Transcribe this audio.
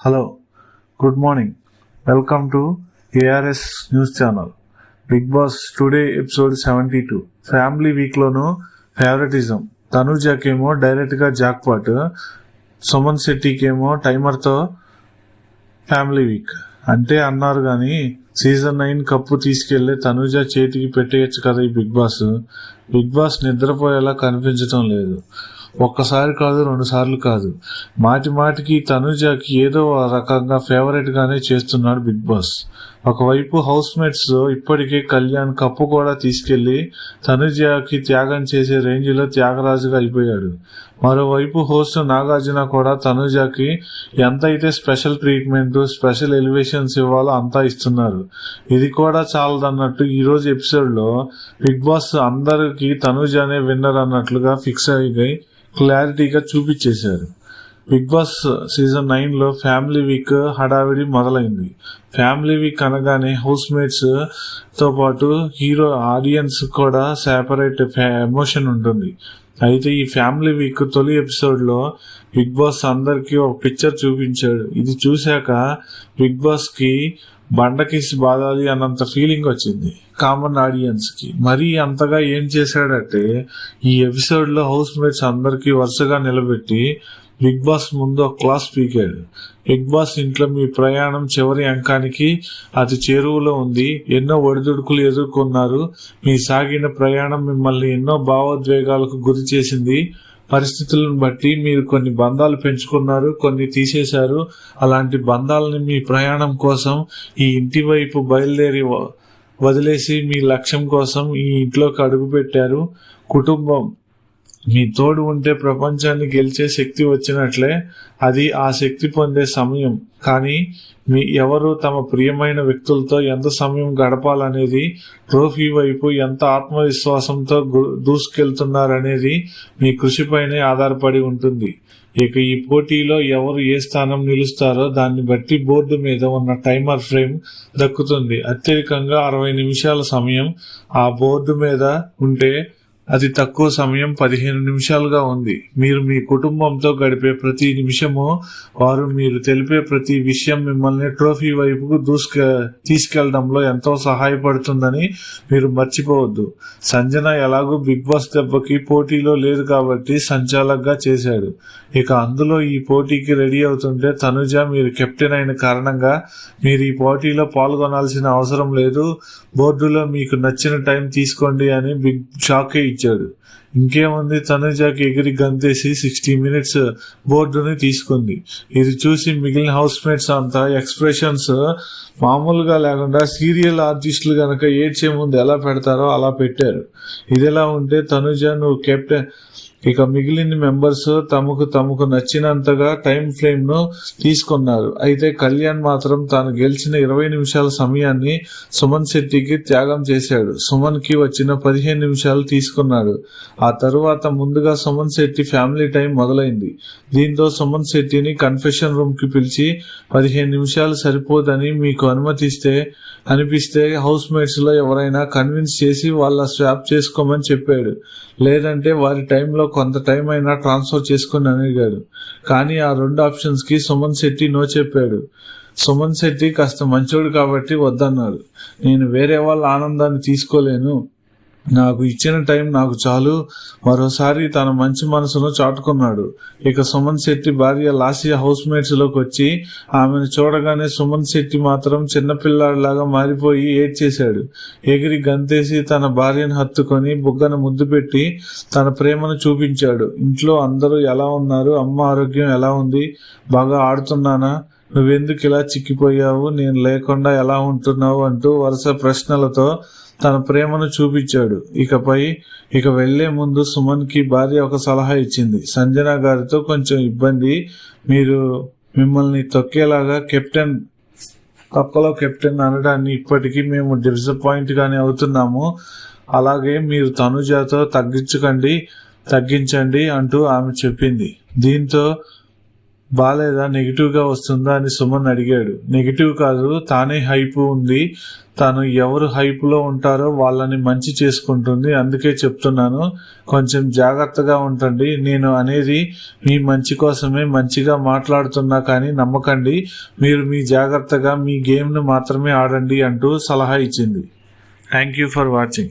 Hello good morning welcome to ARS news channel Big Boss today episode seventy two family వీక్లోను favouritism తనుజాకేమో డైరెక్ట్గా jackpot. Suman శెట్టికేమో టైమర్తో family week అంటే అన్నారు కానీ సీజన్ నైన్ కప్పు తీసుకెళ్ళే తనుజ చేతికి పెట్టేయచ్చు కదా ఈ బిగ్ బాస్ బిగ్ బాస్ నిద్రపోయేలా కనిపించడం లేదు. ఒక్కసారి కాదు రెండు సార్లు కాదు. మాటి మాటికి తనుజాకి ఏదో రకంగా ఫేవరెట్ గానే చేస్తున్నాడు బిగ్ బాస్. ఒకవైపు హౌస్ మేట్స్ ఇప్పటికే కళ్యాణ్ కప్పు కూడా తీసుకెళ్ళి తనుజాకి త్యాగం చేసే రేంజ్లో త్యాగరాజుగా అయిపోయాడు. మరోవైపు హోస్ట్ నాగార్జున కూడా తనుజాకి ఎంత అయితే స్పెషల్ ట్రీట్మెంట్ స్పెషల్ ఎలివేషన్స్ ఇవ్వాలో అంతా ఇస్తున్నారు. ఇది కూడా చాలదన్నట్టు ఈ రోజు ఎపిసోడ్లో బిగ్ బాస్ అందరికి తనుజానే విన్నర్ అన్నట్లుగా ఫిక్స్ అయ్యి క్లారిటీగా చూపించేశారు. బిగ్ బాస్ సీజన్ నైన్లో ఫ్యామిలీ వీక్ హడావిడి మొదలైంది. ఫ్యామిలీ వీక్ అనగానే హౌస్మేట్స్తో పాటు హీరో ఆడియన్స్ కూడా సెపరేట్ ఎమోషన్ ఉంటుంది. అయితే ఈ ఫ్యామిలీ వీక్ తొలి ఎపిసోడ్లో బిగ్ బాస్ అందరికీ ఒక పిక్చర్ చూపించాడు. ఇది చూశాక బిగ్ బాస్కి బండకిసి బాధాలి అన్నంత ఫీలింగ్ వచ్చింది. కామన్ ఆడియన్స్కి. మరీ అంతగా ఏం చేశాడంటే ఈ ఎపిసోడ్లో హౌస్ మేట్స్ అందరికీ వరుసగా నిలబెట్టి బిగ్ బాస్ ముందు ఒక క్లాస్ పీకాడు. బిగ్ బాస్ ఇంట్లో మీ ప్రయాణం చివరి అంకానికి అది చేరువలో ఉంది. ఎన్నో ఒడిదుడుకులు ఎదుర్కొన్నారు. మీ సాగిన ప్రయాణం మిమ్మల్ని ఎన్నో భావోద్వేగాలకు గురి చేసింది. పరిస్థితులను బట్టి మీరు కొన్ని బంధాలు పెంచుకున్నారు కొన్ని తీసేశారు. అలాంటి బంధాలని మీ ప్రయాణం కోసం ఈ ఇంటి వైపు బయలుదేరి వదిలేసి మీ లక్ష్యం కోసం ఈ ఇంట్లోకి అడుగుపెట్టారు. కుటుంబం మీ తోడు ఉంటే ప్రపంచాన్ని గెలిచే శక్తి వచ్చినట్లే అది ఆ శక్తి పొందే సమయం. కానీ మీ ఎవరు తమ ప్రియమైన వ్యక్తులతో ఎంత సమయం గడపాలనేది ట్రోఫీ వైపు ఎంత ఆత్మవిశ్వాసంతో దూసుకెళ్తున్నారనేది మీ కృషిపైనే ఆధారపడి ఉంటుంది. ఇక ఈ పోటీలో ఎవరు ఏ స్థానం నిలుస్తారో దాన్ని బట్టి బోర్డు మీద ఉన్న టైమర్ ఫ్రేమ్ దక్కుతుంది. అత్యధికంగా అరవై నిమిషాల సమయం ఆ బోర్డు మీద ఉంటే అతి తక్కువ సమయం పదిహేను నిమిషాలుగా ఉంది. మీరు మీ కుటుంబంతో గడిపే ప్రతి నిమిషము వారు మీరు తెలిపే ప్రతి విషయం మిమ్మల్ని ట్రోఫీ వైపుకు దూసుక తీసుకెళ్ళడంలో ఎంతో సహాయపడుతుందని మీరు మర్చిపోవద్దు. సంజన ఎలాగూ బిగ్ బాస్ దెబ్బకి పోటీలో లేదు కాబట్టి సంచాలకగా చేశాడు. ఇక అందులో ఈ పోటీకి రెడీ అవుతుంటే తనుజ మీరు కెప్టెన్ అయిన కారణంగా మీరు ఈ పోటీలో పాల్గొనాల్సిన అవసరం లేదు. బోర్డులో మీకు నచ్చిన టైం తీసుకోండి అని బిగ్ షాకే ఇచ్చాడు. ఇంకేముంది? తనుజాకి ఎగిరి గంతేసి సిక్స్టీ మినిట్స్ బోర్డుని తీసుకుంది. ఇది చూసి మిగిలిన హౌస్ మేట్స్ అంతా ఎక్స్ప్రెషన్స్ మామూలుగా లేకుండా సీరియల్ ఆర్టిస్టులు గనక ఏడ్చే ముందు ఎలా పెడతారో అలా పెట్టారు. ఇదిలా ఉంటే తనుజ నువ్వు కెప్టెన్ ఇక మిగిలిన మెంబర్స్ తమకు తమకు నచ్చినంతగా టైం ఫ్రేమ్ను తీసుకున్నారు. అయితే కళ్యాణ్ మాత్రం తాను గెలిచిన ఇరవై నిమిషాల సమయాన్ని సుమన్ శెట్టికి త్యాగం చేశాడు. సుమన్కి వచ్చిన పదిహేను నిమిషాలు తీసుకున్నాడు. ఆ తరువాత ముందుగా సుమన్ శెట్టి ఫ్యామిలీ టైం మొదలైంది. దీంతో సుమన్ శెట్టిని కన్ఫెషన్ రూమ్కి పిలిచి పదిహేను నిమిషాలు సరిపోదని మీకు అనుమతిస్తే అనిపిస్తే హౌస్ మేట్స్లో ఎవరైనా కన్విన్స్ చేసి వాళ్ళ స్వాప్ చేసుకోమని చెప్పాడు. లేదంటే వారి టైంలో కొంత టైం అయినా ట్రాన్స్ఫర్ చేసుకుని అడిగాడు కానీ ఆ రెండు ఆప్షన్స్కి సుమన్ శెట్టి నో చెప్పాడు. సుమన్ శెట్టి కాస్త మంచోడు కాబట్టి వద్దన్నాడు. నేను వేరే వాళ్ళ ఆనందాన్ని తీసుకోలేను. నాకు ఇచ్చిన టైం నాకు చాలు. మరోసారి తన మంచి మనసును చాటుకున్నాడు. ఇక సుమన్ శెట్టి భార్య లాసియా హౌస్ మేట్స్లోకి వచ్చి ఆమెను చూడగానే సుమన్ శెట్టి మాత్రం చిన్నపిల్లాడిలాగా మారిపోయి ఏడ్చేశాడు. ఎగిరి గంతేసి తన భార్యను హత్తుకొని బుగ్గన ముద్దు పెట్టి తన ప్రేమను చూపించాడు. ఇంట్లో అందరూ ఎలా ఉన్నారు? అమ్మ ఆరోగ్యం ఎలా ఉంది? బాగా ఆడుతున్నానా? నువ్వెందుకు ఇలా చిక్కిపోయావు? నేను లేకుండా ఎలా ఉంటున్నావు? అంటూ వరుస ప్రశ్నలతో తన ప్రేమను చూపించాడు. ఇకపై ఇక వెళ్ళే ముందు సుమన్కి భార్య ఒక సలహా ఇచ్చింది. సంజన గారితో కొంచెం ఇబ్బంది. మీరు మిమ్మల్ని తొక్కేలాగా కెప్టెన్ తొక్కలో కెప్టెన్ అనడాన్ని ఇప్పటికీ మేము డిసప్పాయింట్ గానే అవుతున్నాము. అలాగే మీరు తనుజాతో తగ్గించుకండి తగ్గించండి అంటూ ఆమె చెప్పింది. దీంతో బాగాలేదా నెగిటివ్గా వస్తుందా? అని సుమన్ అడిగాడు. నెగిటివ్ కాదు తానే హైప్ ఉంది. తను ఎవరు హైప్లో ఉంటారో వాళ్ళని మంచి చేసుకుంటుంది. అందుకే చెప్తున్నాను కొంచెం జాగ్రత్తగా ఉండండి నేను అనేది మీ మంచి కోసమే మంచిగా మాట్లాడుతున్నా కానీ నమ్మకండి. మీరు మీ జాగ్రత్తగా మీ గేమ్ను మాత్రమే ఆడండి అంటూ సలహా ఇచ్చింది. Thank you for watching.